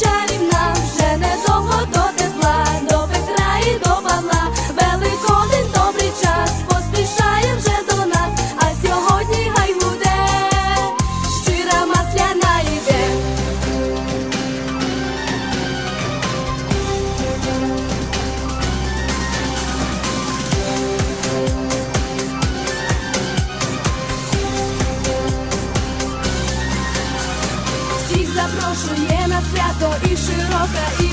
чарівна, вже недовго до тепла, до Петра і до Павла, великоден добрий час поспішає вже до нас, а сьогодні гай буде, щира масляна. Всіх запрошує на свято і широка. і